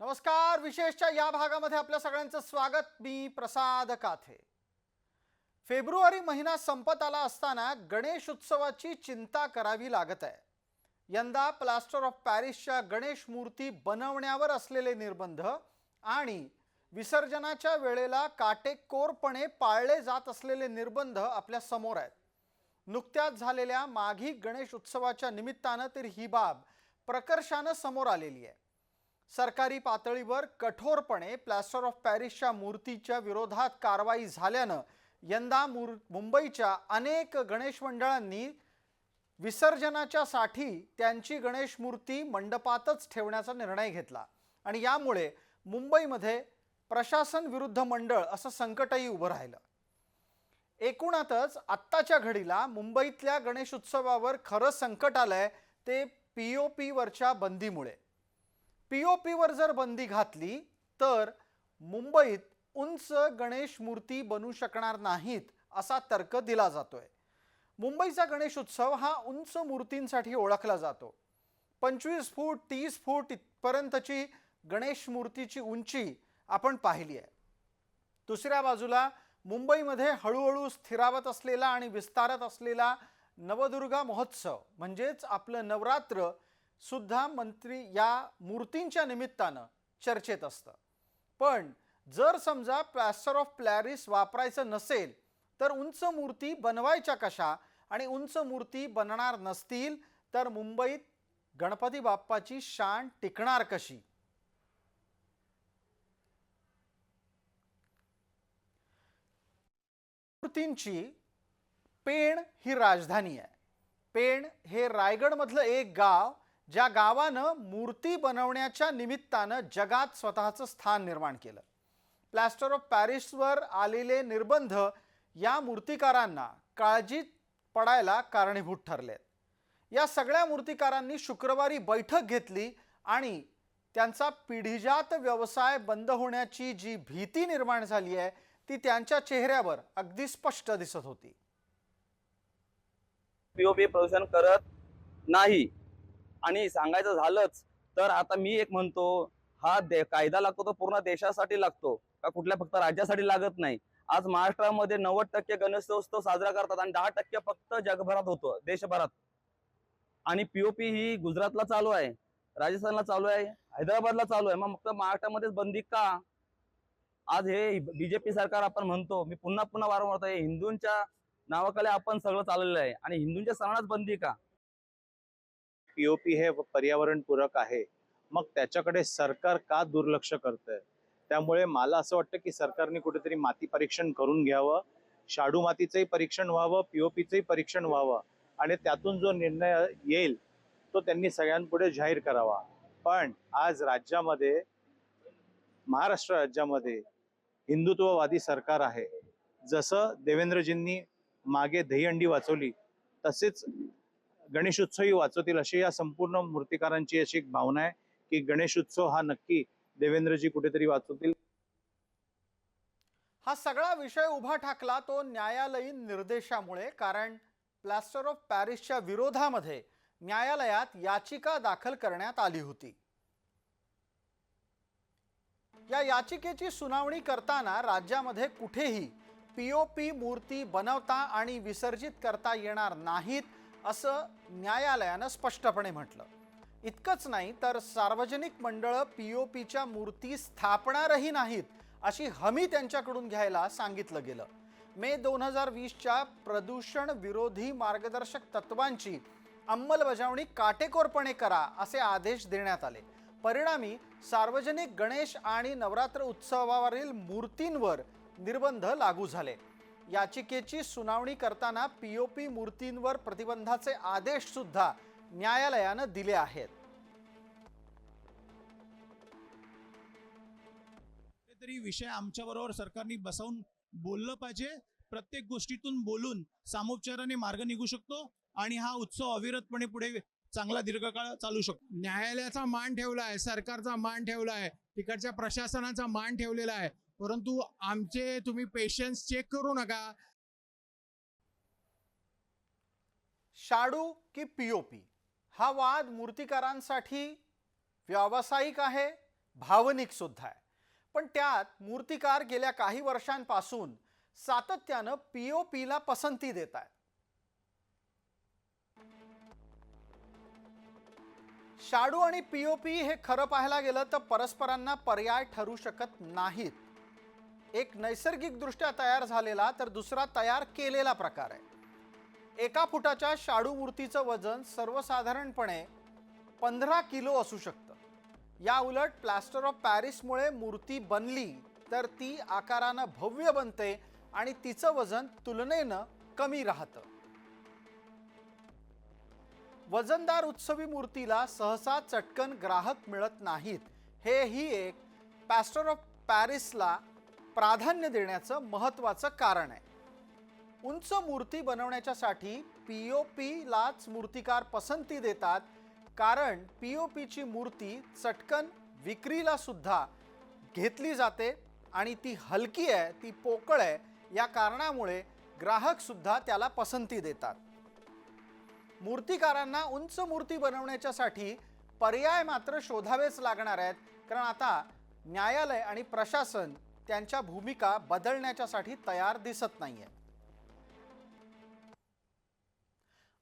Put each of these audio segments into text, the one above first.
नमस्कार विशेषच्या या भागामध्ये आपल्या सगळ्यांचं स्वागत. मी प्रसाद काथे. फेब्रुवारी महिना संपत आला असताना गणेश उत्सवाची चिंता करावी लागत आहे. यंदा प्लास्टर ऑफ पॅरिसच्या गणेश मूर्ती बनवण्यावर असलेले निर्बंध आणि विसर्जनाच्या वेळेला काटेकोरपणे पाळले जात असलेले निर्बंध आपल्यासमोर आहेत. नुकत्याच झालेल्या माघी गणेश उत्सवाच्या निमित्तानं तर ही बाब प्रकर्षानं समोर आलेली आहे. सरकारी पातळीवर कठोरपणे प्लॅस्टर ऑफ पॅरिसच्या मूर्तीच्या विरोधात कारवाई झाल्यानं यंदा मूर मुंबईच्या अनेक गणेश मंडळांनी विसर्जनाच्या साठी त्यांची गणेश मूर्ती मंडपातच ठेवण्याचा निर्णय घेतला. आणि यामुळे मुंबईमध्ये प्रशासन विरुद्ध मंडळ असं संकटही उभं राहिलं. एकूणातच आत्ताच्या घडीला मुंबईतल्या गणेश उत्सवावर खरं संकट आलंय ते पी ओ पीवरच्या बंदीमुळे. पी ओ पीवर जर बंदी घातली तर मुंबईत उंच गणेश मूर्ती बनू शकणार नाहीत असा तर्क दिला जातोय. मुंबईचा गणेश उत्सव हा उंच मूर्तींसाठी ओळखला जातो. पंचवीस फूट तीस फूट इथपर्यंतची गणेश मूर्तीची उंची आपण पाहिली आहे. दुसऱ्या बाजूला मुंबईमध्ये हळूहळू स्थिरावत असलेला आणि विस्तारत असलेला नवदुर्गा महोत्सव म्हणजेच आपलं नवरात्र सुद्धा मंत्री या मूर्तींच्या निमित्तानं चर्चेत असतं. पण जर समजा प्लॅस्टर ऑफ प्लॅरिस वापरायचं नसेल तर उंच मूर्ती बनवायच्या कशा आणि उंच मूर्ती बनणार नसतील तर मुंबईत गणपती बाप्पाची शान टिकणार कशी? मूर्तींची पेण ही राजधानी आहे. पेण हे रायगडमधलं एक गाव ज्या गावानं मूर्ती बनवण्याच्या निमित्तानं जगात स्वतःचं स्थान निर्माण केलं. प्लॅस्टर ऑफ पॅरिसवर आलेले निर्बंध या मूर्तिकारांना काळजीत पडायला कारणीभूत ठरलेत. या सगळ्या मूर्तिकारांनी शुक्रवारी बैठक घेतली आणि त्यांचा पिढीजात व्यवसाय बंद होण्याची जी भीती निर्माण झाली आहे ती त्यांच्या चेहऱ्यावर अगदी स्पष्ट दिसत होती. पीओपी प्रदूषण करत नाही. आणि सांगायचं झालंच तर आता मी एक म्हणतो हा दे कायदा लागतो तो पूर्ण देशासाठी लागतो का कुठल्या फक्त राज्यासाठी लागत नाही. आज महाराष्ट्रामध्ये नव्वद टक्के गणेशोत्सव साजरा करतात आणि दहा टक्के फक्त जगभरात होतो देशभरात. आणि पीओपी ही गुजरातला चालू आहे राजस्थानला चालू आहे हैदराबादला चालू आहे. मग फक्त महाराष्ट्रामध्येच बंदी का? आज हे बीजेपी सरकार आपण म्हणतो मी पुन्हा पुन्हा वारंवार हिंदूंच्या नावाखाली आपण सगळं चाललेलं आहे. आणि हिंदूंच्या सणालाच बंदी का? पीओपी हे पर्यावरणपूरक आहे. मग त्याच्याकडे सरकार का दुर्लक्ष करतंय? त्यामुळे मला असं वाटतं की सरकारने कुठेतरी माती परीक्षण करून घ्यावं. शाडू मातीचंही परीक्षण व्हावं पीओपीचंही परीक्षण व्हावं. आणि त्यातून जो निर्णय येईल तो त्यांनी सगळ्यांपुढे जाहीर करावा. पण आज राज्यामध्ये महाराष्ट्र राज्यामध्ये हिंदुत्ववादी सरकार आहे. जसं देवेंद्रजींनी मागे दहीहंडी वाचवली तसेच गणेशोत्सवही वाचवतील अशी या संपूर्ण मूर्तिकारांची अशी एक भावना आहे की गणेशोत्सव हा नक्की देवेंद्रजी कुठेतरी वाचवतील. हा सगळा विषय उभा ठाकला तो न्यायालयीन निर्देशामुळे कारण प्लॅस्टर ऑफ पॅरिसच्या विरोधामध्ये न्यायालयात याचिका दाखल करण्यात आली होती. या याचिकेची सुनावणी करताना राज्यामध्ये कुठेही पीओपी मूर्ती बनवता आणि विसर्जित करता येणार नाहीत असं न्यायालयानं स्पष्टपणे म्हटलं. इतकंच नाही तर सार्वजनिक मंडळं पी ओ पीच्या मूर्ती स्थापणारही नाहीत अशी हमी त्यांच्याकडून घ्यायला सांगितलं गेलं. मे दोन हजार वीसच्या प्रदूषण विरोधी मार्गदर्शक तत्वांची अंमलबजावणी काटेकोरपणे करा असे आदेश देण्यात आले. परिणामी सार्वजनिक गणेश आणि नवरात्र उत्सवावरील मूर्तींवर निर्बंध लागू झाले. याचिकेची सुनावणी करताना पीओपी मूर्तींवर प्रतिबंधाचे आदेश सुद्धा न्यायालयानं दिले आहेत. तरी विषय आमच्याबरोबर सरकारने बसवून बोललं पाहिजे. प्रत्येक गोष्टीतून बोलून सामोपचाराने मार्ग निघू शकतो आणि हा उत्सव अविरतपणे पुढे चांगला दीर्घकाळ चालू शकतो. न्यायालयाचा मान ठेवला आहे सरकारचा मान ठेवला आहे तिकडच्या प्रशासनाचा मान ठेवलेला आहे. परंतु आमचे तुम्ही पेशन्स चेक करू नका. शाडू की पीओपी हा वाद मूर्तिकारांसाठी व्यावसायिक आहे भावनिक सुद्धा आहे. पण त्यात मूर्तिकार गेल्या काही वर्षांपासून सातत्यानं पी पीला पसंती देत आहेत. शाडू आणि पीओपी हे खरं पाहायला गेलं तर परस्परांना पर्याय ठरू शकत नाहीत. एक नैसर्गिकदृष्ट्या तयार झालेला तर दुसरा तयार केलेला प्रकार आहे. एका फुटाच्या शाडू मूर्तीचं वजन सर्वसाधारणपणे पंधरा किलो असू शकतं. या उलट प्लॅस्टर ऑफ पॅरिसमुळे मूर्ती बनली तर ती आकारानं भव्य बनते आणि तिचं वजन तुलनेनं कमी राहतं. वजनदार उत्सवी मूर्तीला सहसा चटकन ग्राहक मिळत नाहीत. हेही एक पॅस्टर ऑफ पॅरिसला प्राधान्य देण्याचं महत्त्वाचं कारण आहे. उंच मूर्ती बनवण्याच्यासाठी पी ओ पीलाच मूर्तिकार पसंती देतात कारण पी ओ पीची मूर्ती चटकन विक्रीला सुद्धा घेतली जाते आणि ती हलकी आहे ती पोकळ आहे या कारणामुळे ग्राहकसुद्धा त्याला पसंती देतात. मूर्तिकारांना उंच मूर्ती बनवण्याच्यासाठी पर्याय मात्र शोधावेच लागणार आहेत कारण आता न्यायालय आणि प्रशासन त्यांच्या भूमिका बदलण्याच्यासाठी तयार दिसत नाहीये.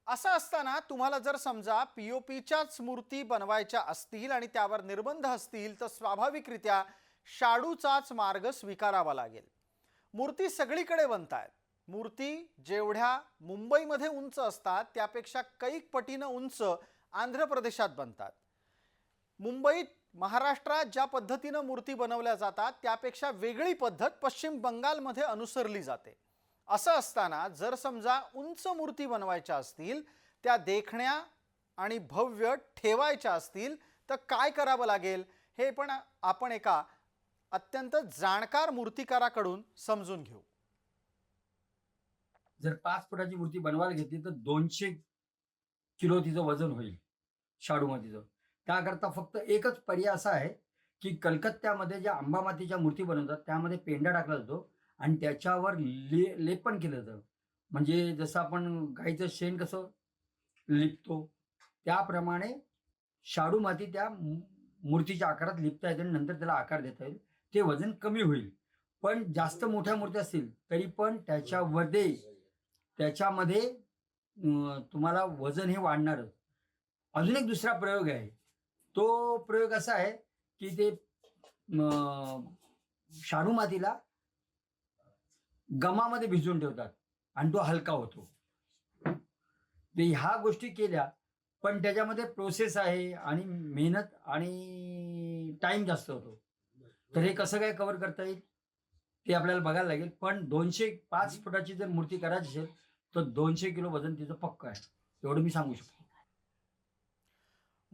असं असताना तुम्हाला जर समजा पी ओ पीच्याच मूर्ती बनवायच्या असतील आणि त्यावर निर्बंध असतील तर स्वाभाविकरित्या शाडूचाच मार्ग स्वीकारावा लागेल. मूर्ती सगळीकडे बनतायत. मूर्ती जेवढ्या मुंबईमध्ये उंच असतात त्यापेक्षा कैक पटीनं उंच आंध्र प्रदेशात बनतात. मुंबईत महाराष्ट्रात ज्या पद्धतीनं मूर्ती बनवल्या जातात त्यापेक्षा वेगळी पद्धत पश्चिम बंगालमध्ये अनुसरली जाते. असं असताना जर समजा उंच मूर्ती बनवायच्या असतील त्या देखण्या आणि भव्य ठेवायच्या असतील तर काय करावं लागेल? हे पण आपण एका अत्यंत जाणकार मूर्तिकाराकडून समजून घेऊ. जर पाच फुटाची मूर्ती बनवायला घेतली तर दोनशे किलो तिचं वजन होईल शाडू मातीचं त्याकरता फक्त एकच पर्याय असा आहे की कलकत्त्यामध्ये ज्या अंबामातीच्या मूर्ती बनवतात त्यामध्ये पेंडा टाकला जातो आणि त्याच्यावर ले लेपन केलं जातं. म्हणजे जसं आपण गाईचं शेण कसं लिपतो त्याप्रमाणे शाडू माती त्या मू- मूर्तीच्या आकारात लिपता येते आणि नंतर त्याला आकार देता येईल. ते वजन कमी होईल. पण जास्त मोठ्या मूर्त्या असतील तरी पण त्याच्यामध्ये त्याच्यामध्ये तुम्हाला वजन हे वाढणारच. अजून एक दुसरा प्रयोग आहे. तो प्रयोग असा आहे की ते शाणू शाडू मातीला गमामध्ये भिजवून ठेवतात आणि तो हलका होतो. ते ह्या गोष्टी केल्या पण त्याच्यामध्ये प्रोसेस आहे आणि मेहनत आणि टाइम जास्त होतो. तर हे कसं काय कव्हर करता येईल? ते आपल्याला बघायला लागेल. पण दोनशे पाच फुटाची जर मूर्ती करायची असेल तर दोनशे किलो वजन तिचं पक्क आहे. एवढं मी सांगू शकतो.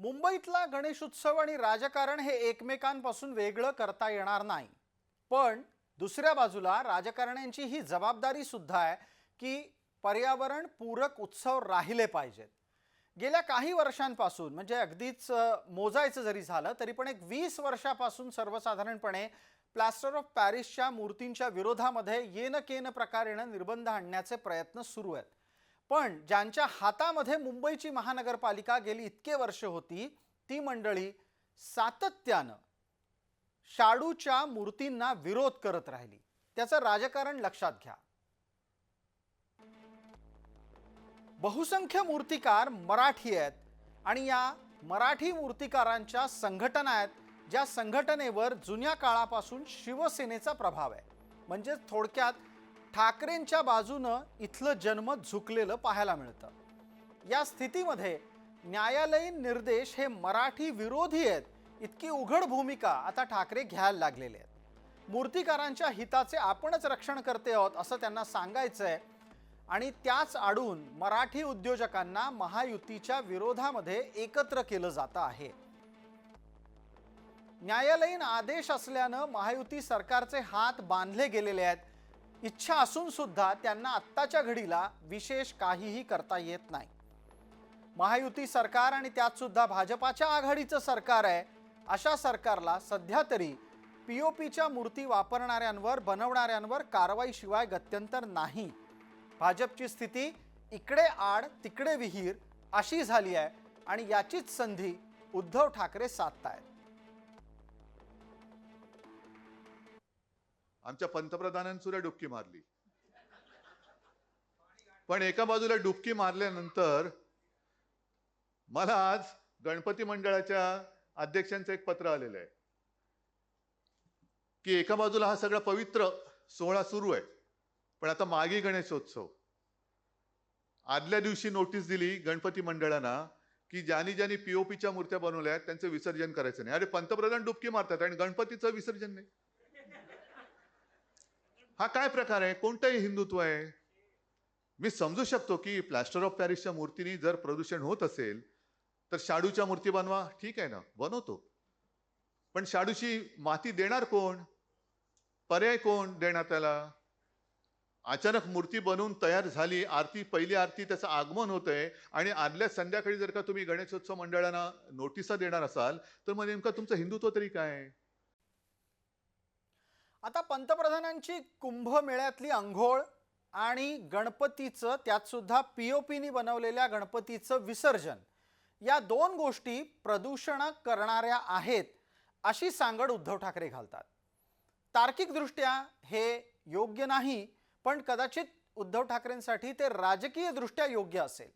मुंबईतला गणेशोत्सव आणि राजकारण हे एकमेकांपासून वेगळं करता येणार नाही. पण दुसऱ्या बाजूला राजकारण्यांची ही जबाबदारी सुद्धा आहे की पर्यावरण पूरक उत्सव राहिले पाहिजेत. गेल्या काही वर्षांपासून म्हणजे अगदीच मोजायचं जरी झालं तरी पण एक वीस वर्षापासून सर्वसाधारणपणे प्लास्टर ऑफ पॅरिसच्या मूर्तींच्या विरोधामध्ये येन केन प्रकारेनं निर्बंध आणण्याचे प्रयत्न सुरू आहेत. पण ज्यांच्या हातामध्ये मुंबईची महानगरपालिका गेली इतके वर्ष होती ती मंडळी सातत्यानं शाडूच्या मूर्तींना विरोध करत राहिली. त्याचं राजकारण लक्षात घ्या. बहुसंख्य मूर्तिकार मराठी आहेत आणि या मराठी मूर्तिकारांच्या संघटना आहेत ज्या संघटनेवर जुन्या काळापासून शिवसेनेचा प्रभाव आहे. म्हणजेच थोडक्यात ठाकरेंच्या बाजूनं इथलं जनमत झुकलेलं पाहायला मिळतं. या स्थितीमध्ये न्यायालयीन निर्देश हे मराठी विरोधी आहेत इतकी उघड भूमिका आता ठाकरे घ्यायला लागलेले आहेत. मूर्तिकारांच्या हिताचे आपणच रक्षण करते आहोत असं त्यांना सांगायचं आहे आणि त्याच आडून मराठी उद्योजकांना महायुतीच्या विरोधामध्ये एकत्र केलं जातं आहे. न्यायालयीन आदेश असल्यानं महायुती सरकारचे हात बांधले गेलेले आहेत. इच्छा असून सुद्धा त्यांना आत्ताच्या घडीला विशेष काहीही करता येत नाही. महायुती सरकार आणि त्यात सुद्धा भाजपाच्या आघाडीचं सरकार आहे अशा सरकारला सध्या तरी पी ओ पीच्या मूर्ती वापरणाऱ्यांवर बनवणाऱ्यांवर कारवाईशिवाय गत्यंतर नाही. भाजपची स्थिती इकडे आड तिकडे विहीर अशी झाली आहे आणि याचीच संधी उद्धव ठाकरे साधतायत. आमच्या पंतप्रधानांनी सुद्धा डुबकी मारली. पण एका बाजूला डुबकी मारल्यानंतर मला आज गणपती मंडळाच्या अध्यक्षांचं एक पत्र आलेलं आहे. की एका बाजूला हा सगळा पवित्र सोहळा सुरू आहे. पण आता मागे गणेशोत्सव. आदल्या दिवशी नोटीस दिली गणपती मंडळांना की ज्यांनी ज्यांनी पीओपीच्या मूर्त्या बनवल्या आहेत त्यांचं विसर्जन करायचं नाही. अरे पंतप्रधान डुबकी मारतात आणि गणपतीचं विसर्जन नाही. हा काय प्रकार आहे? कोणतंही हिंदुत्व आहे. मी समजू शकतो की प्लॅस्टर ऑफ पॅरिसच्या मूर्तीनी जर प्रदूषण होत असेल तर शाडूच्या मूर्ती बनवा. ठीक आहे ना? बनवतो. पण शाडूची माती देणार कोण? पर्याय कोण देणार त्याला? अचानक मूर्ती बनवून तयार झाली आरती पहिली आरती त्याचं आगमन होतंय आणि आदल्या संध्याकाळी जर का तुम्ही गणेशोत्सव मंडळांना नोटिसा देणार असाल तर मग नेमकं तुमचं हिंदुत्व तरी काय? आता पंतप्रधानांची कुंभमेळ्यातली अंघोळ आणि गणपतीचं त्यातसुद्धा पी ओ पीनी बनवलेल्या गणपतीचं विसर्जन या दोन गोष्टी प्रदूषण करणाऱ्या आहेत अशी सांगड उद्धव ठाकरे घालतात. तार्किकदृष्ट्या हे योग्य नाही पण कदाचित उद्धव ठाकरेंसाठी ते राजकीयदृष्ट्या योग्य असेल.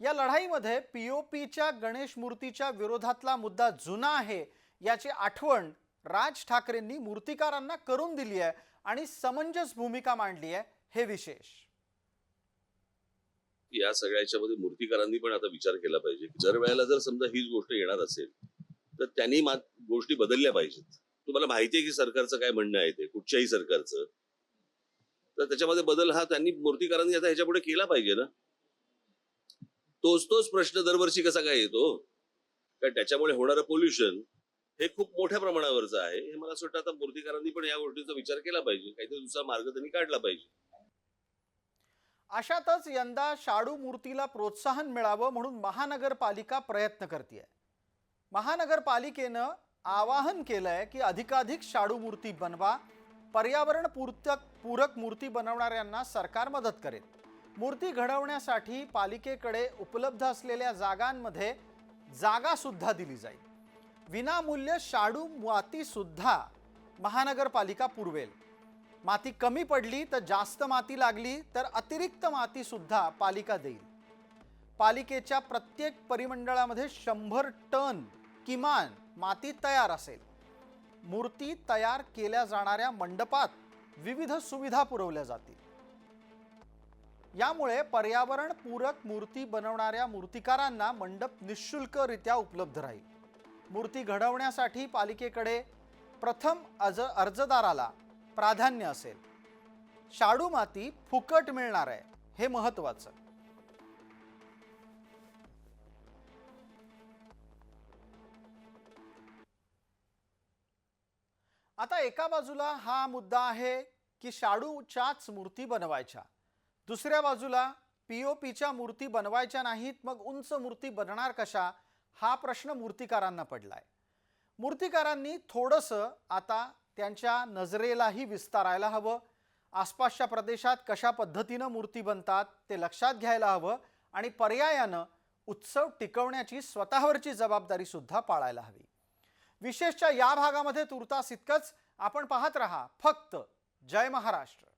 या लढाईमध्ये पी ओ पीच्या गणेश मूर्तीच्या विरोधातला मुद्दा जुना आहे याची आठवण राज ठाकरेंनी मूर्तिकारांना करून दिली आहे आणि समंजस भूमिका मांडली आहे हे विशेष. या सगळ्याच्या मध्ये मूर्तिकारांनी पण आता विचार केला पाहिजे जर वेळेला जर समजा हीच गोष्ट येणार असेल तर त्यांनी गोष्टी बदलल्या पाहिजेत. तुम्हाला माहिती आहे की सरकारचं काय म्हणणं आहे ते कुठच्याही सरकारचं? तर त्याच्यामध्ये बदल हा त्यांनी मूर्तिकारांनी आता ह्याच्या पुढे केला पाहिजे ना? तोच तोच प्रश्न दरवर्षी कसा काय येतो? कारण त्याच्यामुळे होणारं पोल्युशन हे खूप मोठ्या प्रमाणावरचं आहे. हे मला असं वाटतं आता मूर्तीकारांनी पण या गोष्टीचा विचार केला पाहिजे. काहीतरी दुसरा मार्ग त्यांनी काढला पाहिजे. अशातच यंदा शाडू मूर्तीला प्रोत्साहन मिळावं म्हणून महानगरपालिका प्रयत्न करते महानगरपालिकेनं आवाहन केलंय की अधिकाधिक शाडू मूर्ती बनवा. पर्यावरण पूर्तक पूरक मूर्ती बनवणाऱ्यांना सरकार मदत करेल. मूर्ती घडवण्यासाठी पालिकेकडे उपलब्ध असलेल्या जागांमध्ये जागा सुद्धा दिली जाईल. विनामूल्य शाडू मातीसुद्धा महानगरपालिका पुरवेल. माती कमी पडली तर जास्त माती लागली तर अतिरिक्त मातीसुद्धा पालिका देईल. पालिकेच्या प्रत्येक परिमंडळामध्ये शंभर टन किमान माती तयार असेल. मूर्ती तयार केल्या जाणाऱ्या मंडपात विविध सुविधा पुरवल्या जातील. यामुळे पर्यावरणपूरक मूर्ती बनवणाऱ्या मूर्तिकारांना मंडप निशुल्करित्या उपलब्ध राहील. मूर्ती घडवण्यासाठी पालिकेकडे प्रथम अर्ज अर्जदाराला प्राधान्य असेल. शाडू माती फुकट मिळणार आहे हे महत्वाचं आता एका बाजूला हा मुद्दा आहे की शाडूच्याच मूर्ती बनवायच्या. दुसऱ्या बाजूला पी ओ पीच्या मूर्ती बनवायच्या नाहीत मग उंच मूर्ती बनणार कशा? हा प्रश्न मूर्तिकारांना पडलाय. मूर्तिकारांनी थोडंसं आता त्यांच्या नजरेलाही विस्तारायला हवं. आसपासच्या प्रदेशात कशा पद्धतीनं मूर्ती बनतात ते लक्षात घ्यायला हवं आणि पर्यायानं उत्सव टिकवण्याची स्वतःवरची जबाबदारीसुद्धा पाळायला हवी. विशेषच्या या भागामध्ये तुर्तास इतकंच आपण पाहत रहा. फक्त जय महाराष्ट्र.